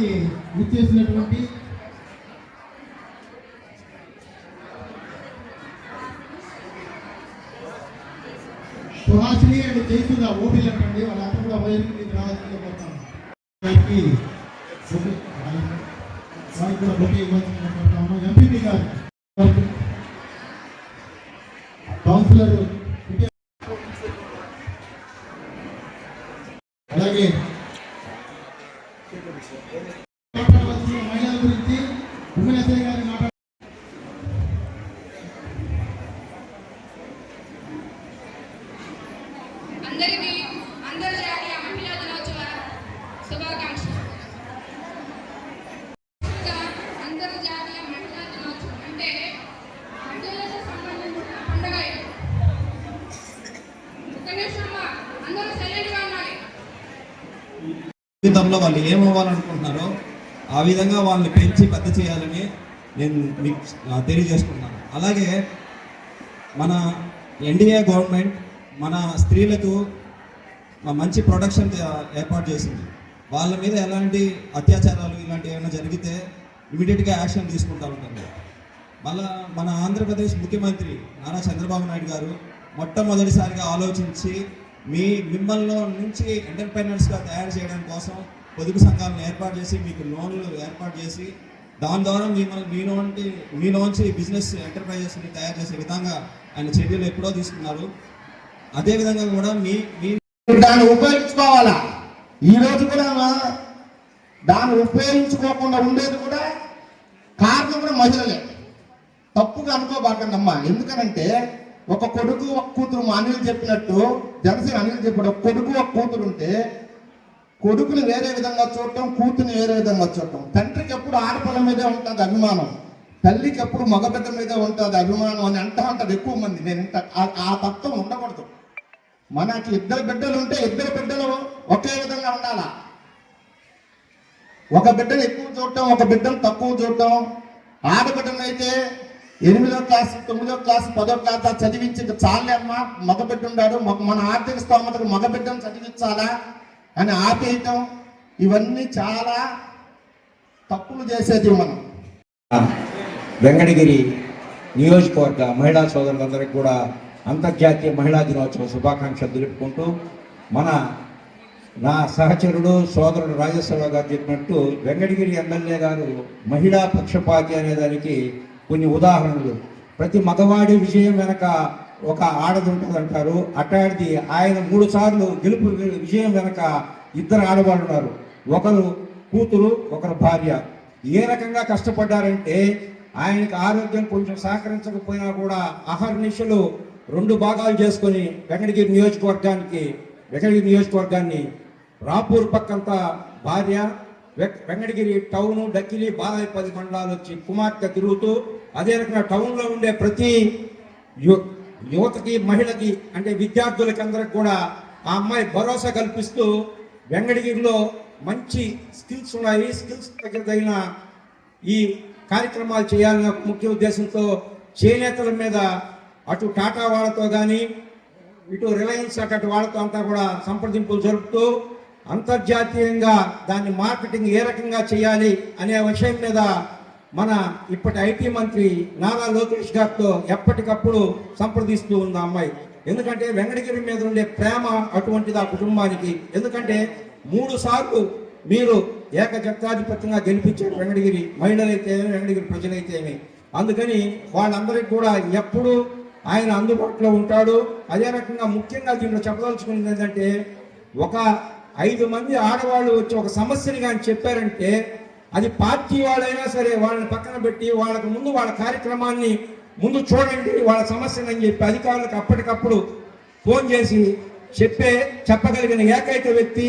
కార్యక్రమానికి విచ్చేసినటువంటి సుహాసిని అండ్ జైతుగా ఓపీలు అంటండి. వాళ్ళంతా కూడా వైరికి మీకు రావాల్సిందిగా కోరుతాను వారికి వారికి కూడా బొకే ఇవ్వాల్సిందిగా కోరుతాము ఎంపీపీ గారు కౌన్సిలర్ జీవితంలో వాళ్ళు ఏమవ్వాలనుకుంటున్నారో ఆ విధంగా వాళ్ళని పెంచి పెద్ద చేయాలని నేను మీకు తెలియజేసుకుంటున్నాను. అలాగే మన ఎన్డీఏ గవర్నమెంట్ మన స్త్రీలకు మంచి ప్రొడక్షన్ ఏర్పాటు చేసింది. వాళ్ళ మీద ఎలాంటి అత్యాచారాలు ఇలాంటివి ఏమైనా జరిగితే ఇమీడియట్గా యాక్షన్ తీసుకుంటా ఉంటుంది మళ్ళా మన ఆంధ్రప్రదేశ్ ముఖ్యమంత్రి నారా చంద్రబాబు నాయుడు గారు మొట్టమొదటిసారిగా ఆలోచించి మీ మిమ్మల్ని నుంచి ఎంటర్ప్రైనర్స్గా తయారు చేయడం కోసం పొదుపు సంఘాలను ఏర్పాటు చేసి మీకు లోన్లు ఏర్పాటు చేసి దాని ద్వారా మిమ్మల్ని మీలోంటి మీలోంచి బిజినెస్ ఎంటర్ప్రైజెస్ని తయారు చేసే విధంగా ఆయన చర్యలు ఎప్పుడో తీసుకున్నారు. అదేవిధంగా కూడా మీ మీ దాన్ని ఉపయోగించుకోవాలా? ఈ రోజు కూడా దాన్ని ఉపయోగించుకోకుండా ఉండేది కూడా కారణం కూడా మహిళలే. తప్పుగా అనుకోబాకండి అమ్మా ఎందుకనంటే ఒక కొడుకు ఒక కూతురు మా అనిల్ చెప్పినట్టు జనసేన అనిల్ చెప్పాడు ఒక కొడుకు ఒక కూతురు ఉంటే కొడుకుని వేరే విధంగా చూడటం కూతుని వేరే విధంగా చూడటం. తండ్రికి ఎప్పుడు ఆడపిల్ల మీదే ఉంటుంది అభిమానం. తల్లికి ఎప్పుడు మగబిడ్డ మీదే ఉంటుంది అభిమానం అని అంటా ఉంటుంది ఎక్కువ మంది. నేను ఇంత ఆ- తత్వం ఉండకూడదు. మనకి ఇద్దరు బిడ్డలు ఉంటే ఇద్దరు బిడ్డలు ఒకే విధంగా ఉండాలా? ఒక బిడ్డను ఎక్కువ చూడటం ఒక బిడ్డను తక్కువ చూడటం ఆడబిడ్డనైతే ఎనిమిదో క్లాస్ తొమ్మిదో క్లాస్ పదో క్లాస్ చదివించి చాలే అమ్మ మగబిడ్డ ఉన్నాడు మన ఆర్థిక స్తోమతకు మగబిడ్డను చదివించాలా అని ఆపేయటం ఇవన్నీ చాలా తప్పులు చేసేది మనం. వెంకటగిరి నియోజకవర్గ మహిళా సోదరులందరికీ కూడా అంతర్జాతీయ మహిళా దినోత్సవ శుభాకాంక్షలు తెలుపుకుంటూ మన నా సహచరుడు సోదరుడు రాజేశ్వరరావు గారు చెప్పినట్టు వెంకటగిరి ఎమ్మెల్యే గారు మహిళా పక్షపాతి అనేదానికి కొన్ని ఉదాహరణలు. ప్రతి మగవాడి విజయం వెనక ఒక ఆడది ఉంటుంది అంటారు అట్లాంటిది ఆయన మూడు సార్లు గెలుపు విజయం వెనక ఇద్దరు ఆడవాళ్ళు ఉన్నారు. ఒకరు కూతురు ఒకరు భార్య. ఏ రకంగా కష్టపడ్డారంటే ఆయనకి ఆరోగ్యం కొంచెం సహకరించకపోయినా కూడా అహర్నిశలు రెండు భాగాలు చేసుకొని వెంకటగిరి నియోజకవర్గానికి వెంకటగిరి నియోజకవర్గాన్ని రాపూర్ పక్కంతా భార్య వె- వెంకటగిరి టౌను డక్కిలి బాలాయపల్లి మండలాలు వచ్చి కుమార్తె తిరుగుతూ అదే రకంగా టౌన్లో ఉండే ప్రతి యు- యువతకి మహిళకి అంటే విద్యార్థులకి అందరికి కూడా ఆ అమ్మాయి భరోసా కల్పిస్తూ వెంగడగిరిలో మంచి స్కిల్స్ ఉన్నాయి. స్కిల్స్ తగిన ఈ కార్యక్రమాలు చేయాలన్న ముఖ్య ఉద్దేశంతో చేనేతల మీద అటు టాటా వాళ్ళతో కానీ ఇటు రిలయన్స్ అటు వాళ్ళతో అంతా కూడా సంప్రదింపులు జరుపుతూ అంతర్జాతీయంగా దాన్ని మార్కెటింగ్ ఏ రకంగా చేయాలి అనే విషయం మీద మన ఇప్పటి ఐటీ మంత్రి నారా లోకేష్ గారితో ఎప్పటికప్పుడు సంప్రదిస్తూ ఉంది అమ్మాయి. ఎందుకంటే వెంకటగిరి మీద ఉండే ప్రేమ అటువంటిది ఆ కుటుంబానికి. ఎందుకంటే మూడు సార్లు మీరు ఏకజత్తాధిపత్యంగా గెలిపించారు వెంకటగిరి. మహిళలైతే ఏమి, వెంకటగిరి ప్రజలైతే ఏమి అందుకని వాళ్ళందరికీ కూడా ఎప్పుడు ఆయన అందుబాటులో ఉంటాడు. అదే రకంగా ముఖ్యంగా దీంట్లో చెప్పదలుచుకున్నది ఏంటంటే ఒక ఐదు మంది ఆడవాళ్ళు వచ్చి ఒక సమస్యని కానీ చెప్పారంటే అది పార్టీ వాళ్ళైనా సరే వాళ్ళని పక్కన పెట్టి వాళ్ళకు ముందు వాళ్ళ కార్యక్రమాన్ని ముందు చూడండి వాళ్ళ సమస్యని అని చెప్పి అధికారులకు అప్పటికప్పుడు ఫోన్ చేసి చెప్పే చెప్పగలిగిన ఏకైక వ్యక్తి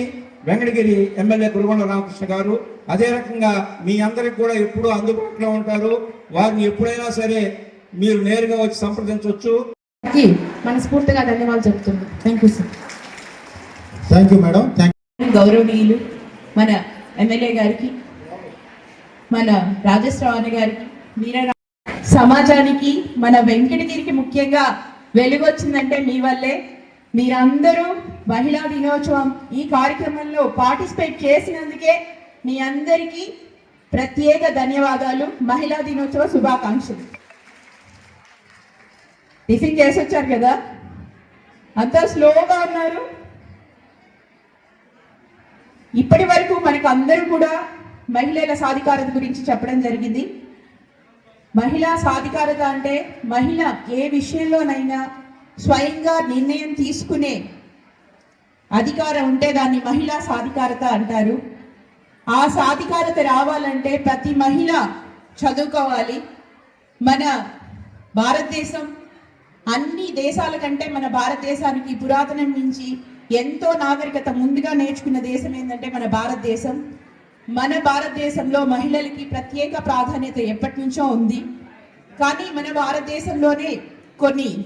వెంకటగిరి ఎమ్మెల్యే గురుగొండ రామకృష్ణ గారు. అదే రకంగా మీ అందరికి కూడా ఎప్పుడూ అందుబాటులో ఉంటారు. వారిని ఎప్పుడైనా సరే మీరు నేరుగా వచ్చి సంప్రదించవచ్చు. మనస్ఫూర్తిగా ధన్యవాదాలు చెప్తున్నాను thank you sir thank you madam గౌరవనీయులు మన ఎమ్మెల్యే గారికి మన రాజేశ్వరరావు గారికి మీరే సమాజానికి మన వెంకటగిరికి ముఖ్యంగా వెలుగొచ్చిందంటే మీ వల్లే. మీరందరూ మహిళా దినోత్సవం ఈ కార్యక్రమంలో పార్టిసిపేట్ చేసినందుకే మీ అందరికీ ప్రత్యేక ధన్యవాదాలు. మహిళా దినోత్సవ శుభాకాంక్షలు. టిఫిన్ చేసి వచ్చారు కదా? అంతా స్లోగా ఉన్నారు. ఇప్పటి వరకు మనకు అందరూ కూడా మహిళల సాధికారత గురించి చెప్పడం జరిగింది. మహిళా సాధికారత అంటే మహిళ ఏ విషయంలోనైనా స్వయంగా నిర్ణయం తీసుకునే అధికారం ఉంటే దాన్ని మహిళా సాధికారత అంటారు. ఆ సాధికారత రావాలంటే ప్రతి మహిళ చదువుకోవాలి. మన భారతదేశం అన్ని దేశాల కంటే మన భారతదేశానికి పురాతనం నుంచి ఎంతో నాగరికత ముందుగా నేర్చుకున్న దేశం ఏంటంటే మన భారతదేశం. మన భారతదేశంలో మహిళలకి ప్రత్యేక ప్రాధాన్యత ఎప్పటి నుంచో ఉంది. కానీ మన భారతదేశంలోనే కొన్ని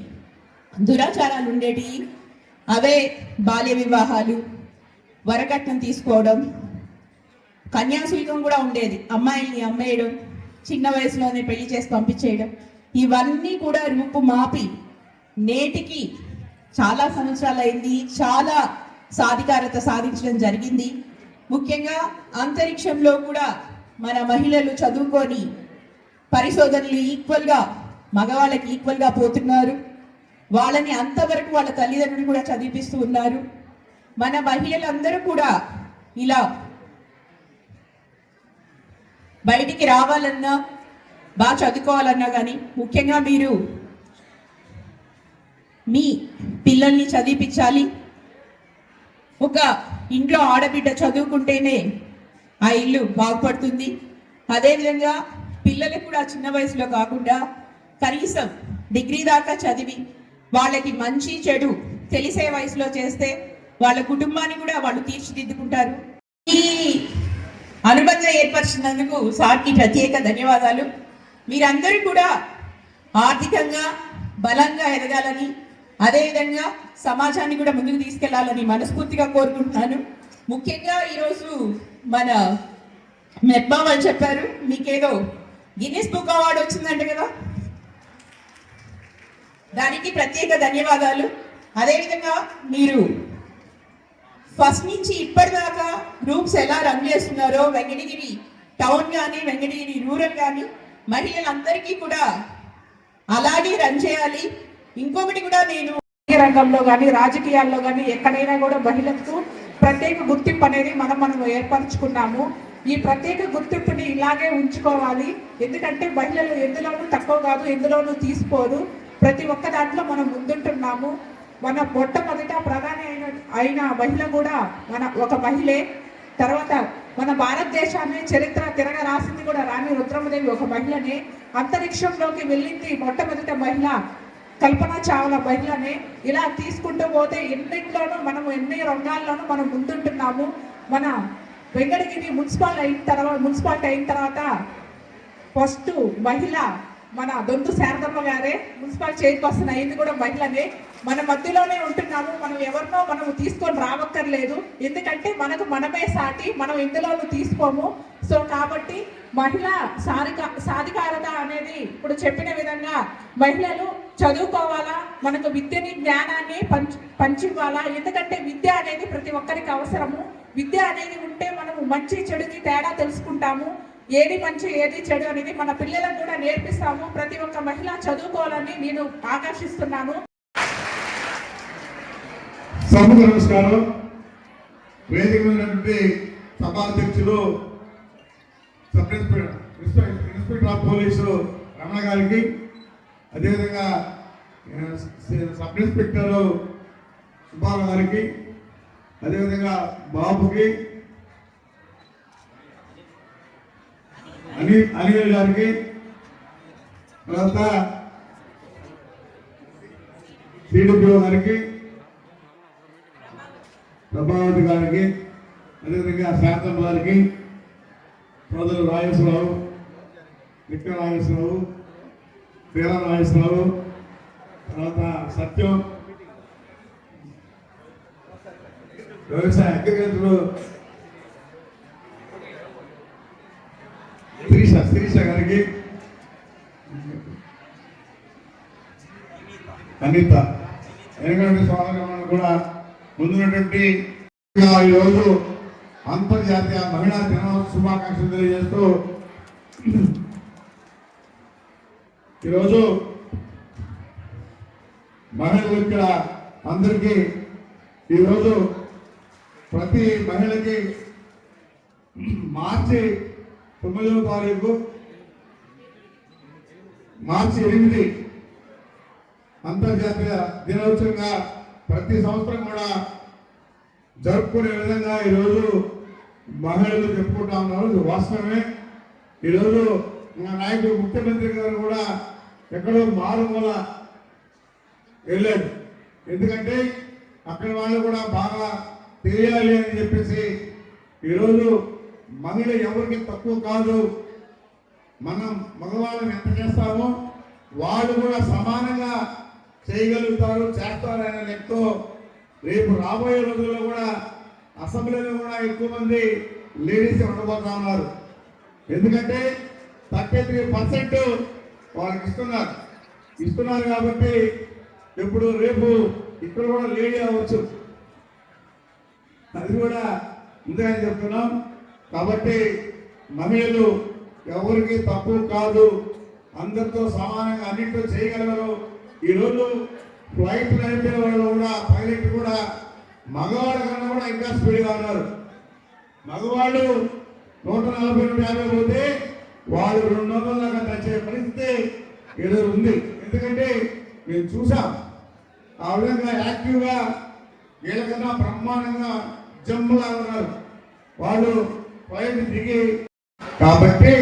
దురాచారాలు ఉండేటి. అవే బాల్య వివాహాలు వరకట్నం తీసుకోవడం కన్యాశుల్కం కూడా ఉండేది. అమ్మాయిల్ని అమ్మేయడం చిన్న వయసులోనే పెళ్ళి చేసి పంపించేయడం. ఇవన్నీ కూడా రూపు మాపి నేటికి చాలా సంవత్సరాలు అయింది చాలా సాధికారత సాధించడం జరిగింది. ముఖ్యంగా అంతరిక్షంలో కూడా మన మహిళలు చదువుకొని పరిశోధనలు ఈక్వల్గా మగవాళ్ళకి ఈక్వల్గా పోతున్నారు. వాళ్ళని అంతవరకు వాళ్ళ తల్లిదండ్రులు కూడా చదివిపిస్తూ ఉన్నారు. మన మహిళలందరూ కూడా ఇలా బయటికి రావాలన్నా బాగా చదువుకోవాలన్నా కానీ ముఖ్యంగా మీరు మీ పిల్లల్ని చదివిపించాలి. ఒక ఇంట్లో ఆడబిడ్డ చదువుకుంటేనే ఆ ఇల్లు బాగుపడుతుంది. అదేవిధంగా పిల్లలకు కూడా చిన్న వయసులో కాకుండా కనీసం డిగ్రీ దాకా చదివి వాళ్ళకి మంచి చెడు తెలిసే వయసులో చేస్తే వాళ్ళ కుటుంబాన్ని కూడా వాళ్ళు తీర్చిదిద్దుకుంటారు. ఈ అనుబంధం ఏర్పరిచినందుకు సార్కి ప్రత్యేక ధన్యవాదాలు. మీరందరూ కూడా ఆర్థికంగా బలంగా ఎదగాలని అదేవిధంగా సమాజాన్ని కూడా ముందుకు తీసుకెళ్ళాలని మనస్ఫూర్తిగా కోరుకుంటున్నాను. ముఖ్యంగా ఈరోజు మన మెట్మా అని చెప్పారు మీకేదో గిన్నీస్ బుక్ అవార్డు వచ్చిందంట కదా. దానికి ప్రత్యేక ధన్యవాదాలు. అదేవిధంగా మీరు ఫస్ట్ నుంచి ఇప్పటిదాకా గ్రూప్స్ ఎలా రన్ చేస్తున్నారో వెంకటగిరి టౌన్ కానీ వెంకటగిరి రూరల్ కానీ మహిళలందరికీ కూడా అలాగే రన్ చేయాలి. ఇంకొకటి కూడా నేను రంగంలో కానీ రాజకీయాల్లో కానీ ఎక్కడైనా కూడా మహిళలకు ప్రత్యేక గుర్తింపు అనేది మనం మనం ఏర్పరచుకున్నాము. ఈ ప్రత్యేక గుర్తింపుని ఇలాగే ఉంచుకోవాలి. ఎందుకంటే మహిళలు ఎందులోనూ తక్కువ కాదు ఎందులోనూ తీసుకోరు ప్రతి ఒక్క దాంట్లో మనం ముందుంటున్నాము. మన మొట్టమొదట ప్రధాని అయిన అయిన మహిళ కూడా మన ఒక మహిళే. తర్వాత మన భారతదేశాన్ని చరిత్ర తిరగ రాసింది కూడా రాణి రుద్రమదేవి ఒక మహిళనే. అంతరిక్షంలోకి వెళ్ళింది మొట్టమొదట మహిళ. కల్పన చావ్లా మహిళని ఇలా తీసుకుంటూ పోతే ఎన్నింటిలోనూ మనం ఎన్ని రంగాల్లోనూ మనం ముందుంటున్నాము. మన వెంకటగిరి మున్సిపల్ అయిన తర్వాత మున్సిపాలిటీ అయిన తర్వాత ఫస్ట్ మహిళ మన దొంతు శారదమ్మ గారే మున్సిపల్ చైర్పర్సన్ అయింది కూడా మహిళనే. మన మధ్యలోనే ఉంటున్నాము. మనం ఎవరినో మనం తీసుకొని రావక్కర్లేదు. ఎందుకంటే మనకు మనమే సాటి మనం ఎందులోనూ తీసుకోము. సో కాబట్టి మహిళ సాధిక సాధికారత అనేది ఇప్పుడు చెప్పిన విధంగా మహిళలు చదువుకోవాలా మనకు విద్యని జ్ఞానాన్ని పంచ్ పంచివ్వాలా? ఎందుకంటే విద్య అనేది ప్రతి ఒక్కరికి అవసరము. విద్య అనేది ఉంటే మనము మంచి చెడుకి తేడా తెలుసుకుంటాము. ఏది మంచి ఏది చెడు అనేది మన పిల్లలకు కూడా నేర్పిస్తాము. ప్రతి ఒక్క మహిళ చదువుకోవాలని నేను ఆకర్షిస్తున్నాను నమస్కారం. వేదిక సభాధ్యక్షులు sub inspector inspector of police Ramana గారికి. అదేవిధంగా సబ్ ఇన్స్పెక్టర్ సుబ్బారావు గారికి. అదేవిధంగా బాబుకి. అనిల్ అనిల్ గారికి. తర్వాత సిడిపిఓ గారికి. ప్రభావతి గారికి. అదేవిధంగా శాంతం గారికి. సోదరులు రాజేశ్వరరావు విక్క నాగేశ్వరరావు వీర నాగేశ్వరరావు తర్వాత సత్యం వ్యవసాయ అగ్రికల్చర్ శిరీష శిరీష గారికి అనిత ఎందుకంటే సోదరులను కూడా ముందున్నటువంటి ఈరోజు అంతర్జాతీయ మహిళా దినోత్సవ శుభాకాంక్షలు తెలియజేస్తూ ఈరోజు మహిళలు ఇక్కడ అందరికీ ఈరోజు ప్రతి మహిళకి మార్చి తొమ్మిదవ తారీఖు మార్చి ఎనిమిది అంతర్జాతీయ దినోత్సవంగా ప్రతి సంవత్సరం కూడా జరుపుకునే విధంగా ఈరోజు మహిళలు చెప్పుకుంటా ఉన్నారు. ఇది వాస్తవమే. ఈరోజు మా నాయకుడు ముఖ్యమంత్రి గారు కూడా ఎక్కడో మారుమూల వెళ్ళాడు ఎందుకంటే అక్కడ వాళ్ళు కూడా బాగా తెలియాలి అని చెప్పేసి ఈరోజు మహిళ ఎవరికి తక్కువ కాదు మనం మగవాళ్ళని ఎంత చేస్తామో వాళ్ళు కూడా సమానంగా చేయగలుగుతారు చేస్తారనే లెక్కతో రేపు రాబోయే రోజుల్లో కూడా అసెంబ్లీలో కూడా ఎక్కువ మంది లేడీస్ ఉండబోతా ఉన్నారు. ఎందుకంటే థర్టీ త్రీ పర్సెంట్ వాళ్ళకి ఇస్తున్నారు. ఇస్తున్నారు కాబట్టి ఇప్పుడు రేపు ఇక్కడ కూడా లేడీ అవ్వచ్చు. అది కూడా ముందుగా చెప్తున్నాం. కాబట్టి మహిళలు ఎవరికి తక్కువ కాదు అందరితో సమానంగా అన్నింటితో చేయగలరు. ఈరోజు ఫ్లైట్ నడిపే వాళ్ళు కూడా పైలట్ కూడా మగవాళ్ళ కన్నా కూడా ఇంకా స్పీడ్గా ఉన్నారు. మగవాళ్ళు నూట నలభై నూట యాభై పోతే వాళ్ళు రెండు వందల దాకా తచ్చే పరిస్థితి ఈరోజు ఉంది. ఎందుకంటే మేము చూసాం. ఆ విధంగా యాక్టివ్గా వీళ్ళకన్నా బ్రహ్మాండంగా జమ్ములా ఉన్నారు. వాళ్ళు పైన దిగి కాబట్టి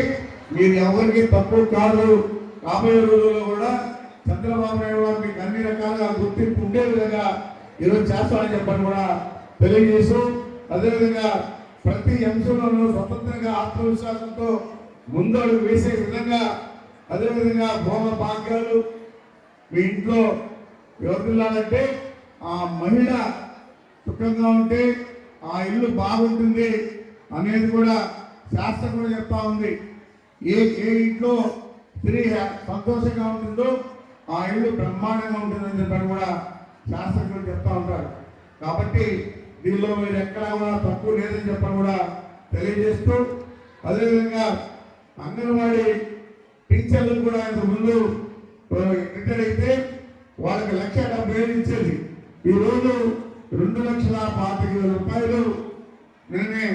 మీరు ఎవరికి తప్పు కాదు. రాబోయే రోజుల్లో కూడా చంద్రబాబు నాయుడు గారు మీకు అన్ని రకాలుగా గుర్తింపు ఉండే విధంగా ఈరోజు చేస్తామని చెప్పని కూడా తెలియజేస్తూ అదేవిధంగా ప్రతి అంశంలోనూ స్వతంత్రంగా ఆత్మవిశ్వాసంతో ముందడుగు వేసే విధంగా అదేవిధంగా భోమ భాగ్యాలు మీ ఇంట్లో ఎవరిల్లాలంటే ఆ మహిళ సుఖంగా ఉంటే ఆ ఇల్లు బాగుంటుంది అనేది కూడా శాస్త్రం కూడా చెప్తా ఉంది. ఏ ఏ ఇంట్లో స్త్రీ సంతోషంగా ఉంటుందో ఆ ఇల్లు బ్రహ్మాండంగా ఉంటుందని చెప్పని కూడా శాస్త్రజ్ఞులు చెప్తా ఉంటారు. కాబట్టి దీనిలో మీరు ఎక్కడా కూడా తక్కువ లేదని చెప్పని కూడా తెలియజేస్తూ అదేవిధంగా అంగన్వాడీ టీచర్లు కూడా ఇంత ముందు రిటైర్ అయితే వాళ్ళకి లక్ష డెబ్బై వేలు ఇచ్చేది. ఈ రోజు రెండు లక్షల పాతిక వేల రూపాయలు నిన్నే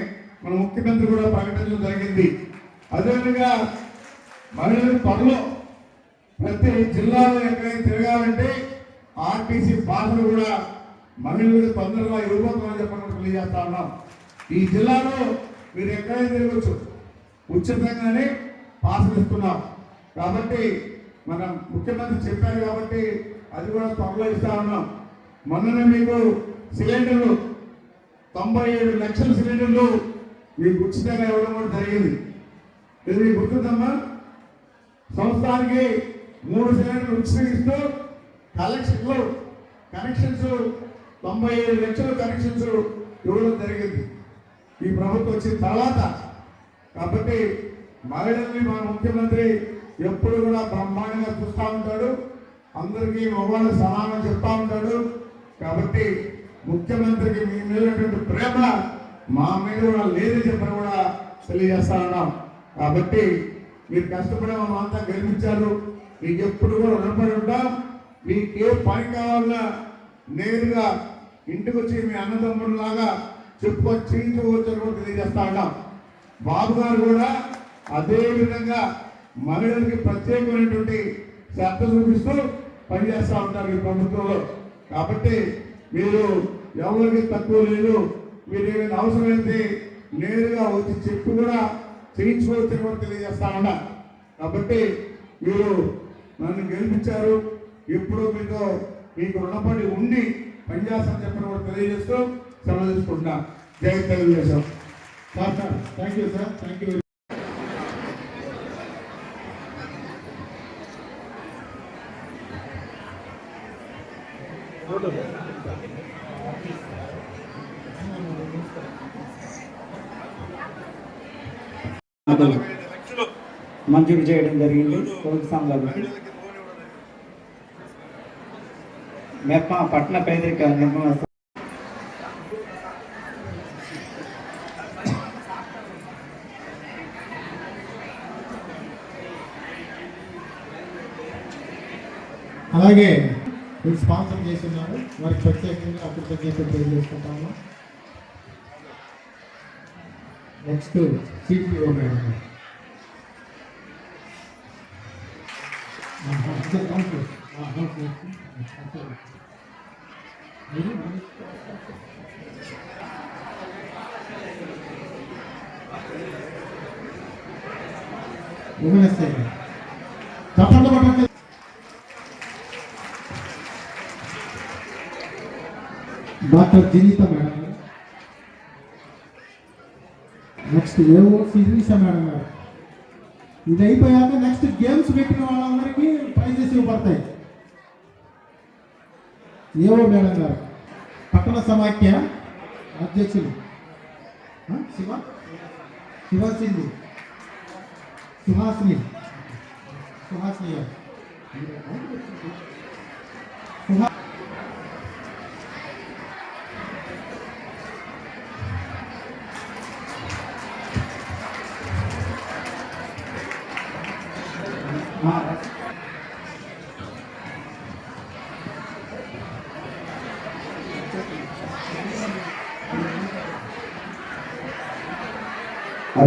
మన ముఖ్యమంత్రి కూడా ప్రకటించడం జరిగింది. అదేవిధంగా మహిళలు పనులు ప్రతి జిల్లాలో ఎక్కడైనా తిరగాలంటే ఆర్టీసీ పాసలు కూడా మహిళలకు తొందరగా ఇవ్వబోతుందని చెప్పడం తెలియజేస్తా ఉన్నాం. ఈ జిల్లాలో మీరు ఎక్కడైనా తిరగచ్చు. ఉచితంగానే పాసలు ఇస్తున్నాం. కాబట్టి మన ముఖ్యమంత్రి చెప్పారు కాబట్టి అది కూడా త్వరలో ఇస్తా ఉన్నాం. మొన్ననే మీకు సిలిండర్లు తొంభై ఏడు లక్షల సిలిండర్లు మీకు ఉచితంగా ఇవ్వడం కూడా జరిగింది. ఇది మీకు గుర్తుందమ్మా? సంవత్సరానికి మూడు సిలిండర్లు ఉచితంగా ఇస్తూ కలెక్షన్లు కనెక్షన్స్ తొంభై ఏడు లక్షల కనెక్షన్స్ ఇవ్వడం జరిగింది. ఈ ప్రభుత్వం వచ్చిన తర్వాత కాబట్టి మహిళల్ని మన ముఖ్యమంత్రి ఎప్పుడు కూడా బ్రహ్మాండంగా చూస్తూ ఉంటాడు. అందరికీ మగవాళ్ళు సమానం చెప్తా ఉంటాడు. కాబట్టి ముఖ్యమంత్రికి మీ మీద ప్రేమ మా మీద కూడా లేదని చెప్పని కూడా తెలియజేస్తా ఉన్నాం. కాబట్టి మీరు కష్టపడే మా అంతా గెలిపించారు. మీకు ఎప్పుడు కూడా రుణపడి ఉంటాం. మీకు ఏ పని కావాలన్నా నేరుగా ఇంటికి వచ్చి మీ అన్నదమ్ముడిలాగా చెప్పుకొని చేయించుకోవచ్చు తెలియజేస్తా ఉన్నాం. బాబు గారు కూడా అదే విధంగా మహిళలకి ప్రత్యేకమైనటువంటి శ్రద్ధ చూపిస్తూ పనిచేస్తూ ఉంటారు ఈ ప్రభుత్వంలో. కాబట్టి మీరు ఎవరికి తక్కువ లేదు మీరు ఏమైనా అవసరమైతే నేరుగా వచ్చి చెప్పి కూడా చేయించుకోవచ్చు తెలియజేస్తా ఉన్నా. కాబట్టి మీరు నన్ను గెలిపించారు. ఎప్పుడూ మీతో మీకు రుణపడి ఉండి పనిచేస్తానని చెప్పిన కూడా తెలియజేస్తూ సెలవు తీసుకుంటున్నా. జై Telugudesam. Sir sir thank you sir thank you మంజూరు చేయడం జరిగింది. పొదుపు సంఘాలకు మెప్ప పట్టణ పేదరిక నిర్మూలన స- అలాగే వీళ్ళు స్పాన్సర్ చేస్తున్నారు. వారికి ప్రత్యేకంగా కృతజ్ఞతలు తెలియజేసుకుంటాము నెక్స్ట్ సిపిఓ మేడం. గారు. ఆహా, ఇదే కౌంటర్. ఆహా, ఓకే. ఓకే. మీరు ఉమెన్ ఎస్ఐ గారు. చప్పట్లు కొట్టండి డాక్టర్ జినిత మేడం గారు నెక్స్ట్ ఏవో సిరీసా మేడం గారు ఇది అయిపోయాక నెక్స్ట్ గేమ్స్ పెట్టిన వాళ్ళందరికీ ప్రైజెస్ ఇవ్వబడతాయి ఏవో మేడం గారు పట్టణ సమాఖ్య అధ్యక్షులు. శివ? శివసింధు. సుహాసిని. సుహాసిని సుహా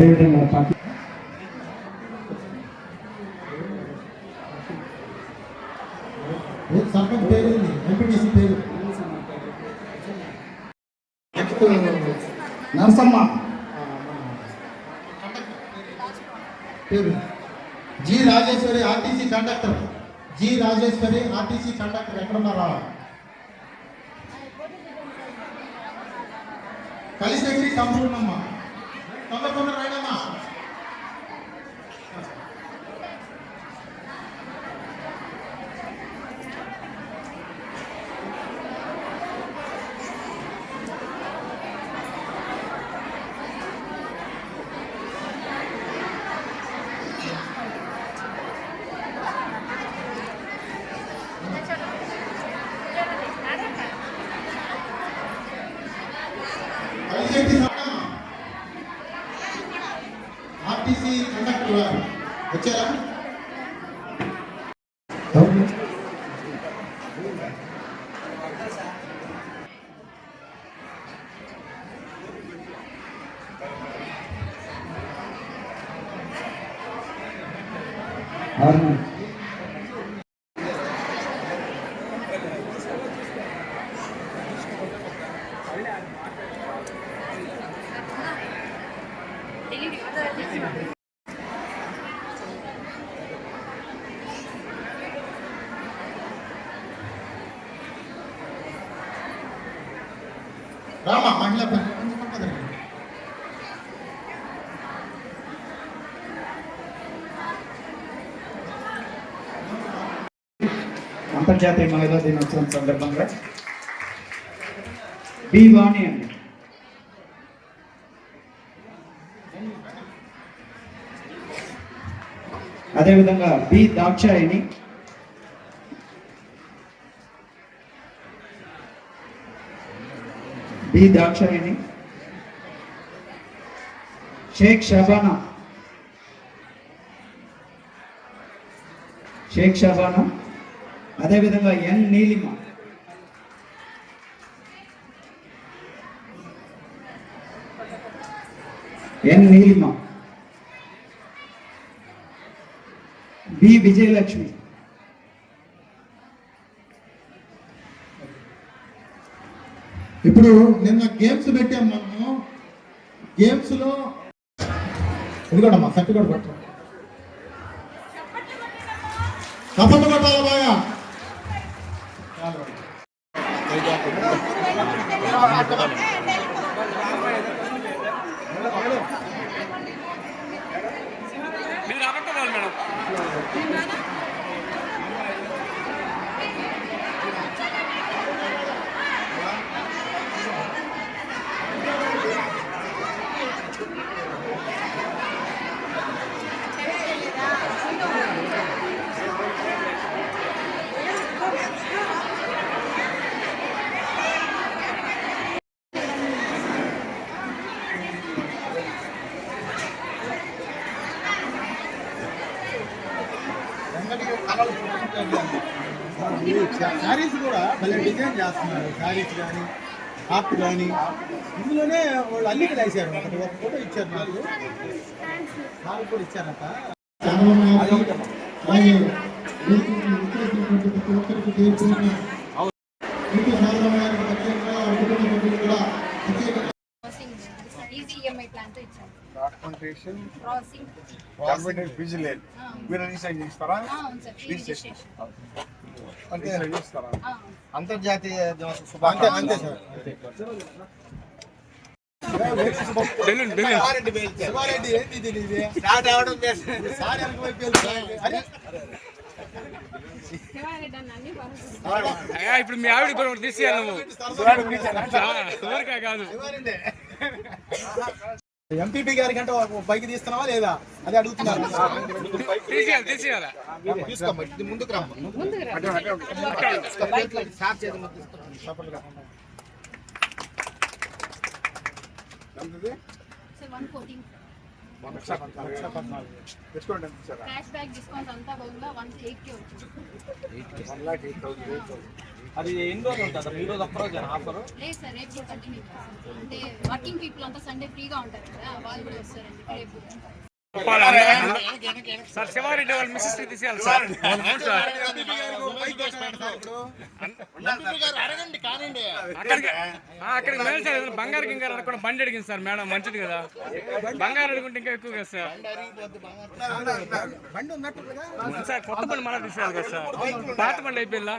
అదేవిధంగా పట్ల. సర్పంచ్ పేరు ఏంది? ఎంపీటీసీ పేరు. నెక్స్ట్ నరసమ్మ. పేరు. G Rajeswari RTC conductor. G Rajeswari RTC conductor. ఎక్కడున్నారా కలిసి దగ్గర సంపూర్ణమ్మ తొందర తొందర రైడమ్మా కలిసి దగ్గర సంపూర్ణమ్మ ఆర్టీసీ కండక్టర్ గారు వచ్చారా అవును. అవును రామా మహిళ కొంచెం పక్కన రండి. అంతర్జాతీయ మహిళా దినోత్సవం సందర్భంగా బి వాణి అండి. అదేవిధంగా బి దాక్షాయిని బి దాక్షాయిని షేక్ షబానా. షేక్ షబానా. అదేవిధంగా N Neelima. N Neelima. B Vijayalakshmi. ఇప్పుడు నిన్న గేమ్స్ పెట్టాం మనము. గేమ్స్లో ఇదిగోడమ్మా సర్టిఫికేట్ పట్టు కథలు కొట్టాలి బాగా మీరు అబద్ధం మేడం శారీస్ కూడా భలే డిజైన్ చేస్తున్నారు. శారీస్ కానీ ఆర్ట్ కానీ ఇందులోనే వాళ్ళు అల్లికలు వేసారు ఒకటి ఒక ఫోటో ఇచ్చారు నాకు. నాకు కూడా ఇచ్చారట. అలాగే ప్రతి ఒక్కరికి ప్రాసెసింగ్ డాక్యుమెంటేషన్ ఫీజు లేదు మీరు రిజిస్టర్ చేస్తారా? రిజిస్ట్రేషన్ అంతే చేస్తారా? అంతర్జాతీయ దినోత్సవ అంతే సార్. శివారెడ్డి ఏంటి సార్ వైపు ఇప్పుడు మీ ఆవిడ కూడా ఒకటి తీసేయాలి నువ్వు. కాదు. ఎంపీపీ గారి కంటే పైకి తీస్తున్నావా లేదా? అదే అడుగుతున్నారు. ముందుకు రమ్మ. సార్ ఎయిట్ అది ఎన్ని రోజులు ఉంటుంది? ఈ రోజు ఒక్కరోజు ఆఫర్ లేదు సార్ రేపు కంటిన్యూ అంటే వర్కింగ్ పీపుల్ అంతా సండే ఫ్రీగా ఉంటారు కదా వాళ్ళు కూడా వస్తారండి. రేపు సార్ శివారెడ్డి వాళ్ళు మిస్సెస్ తీసేయాలి సార్ అవును సార్ అక్కడికి ఆ, అక్కడికి మేలు సార్ ఏదైనా బంగారు గింగారు అడగకుండా బండి అడిగింది సార్ మేడం మంచిది కదా బంగారు అడుగుంటే ఇంకా ఎక్కువ కదా సార్ బండి ఉన్నట్టుగా అవును సార్ కొత్త బండి మళ్ళీ తీసేయాలి కదా సార్ పాత బండి అయిపోయిందా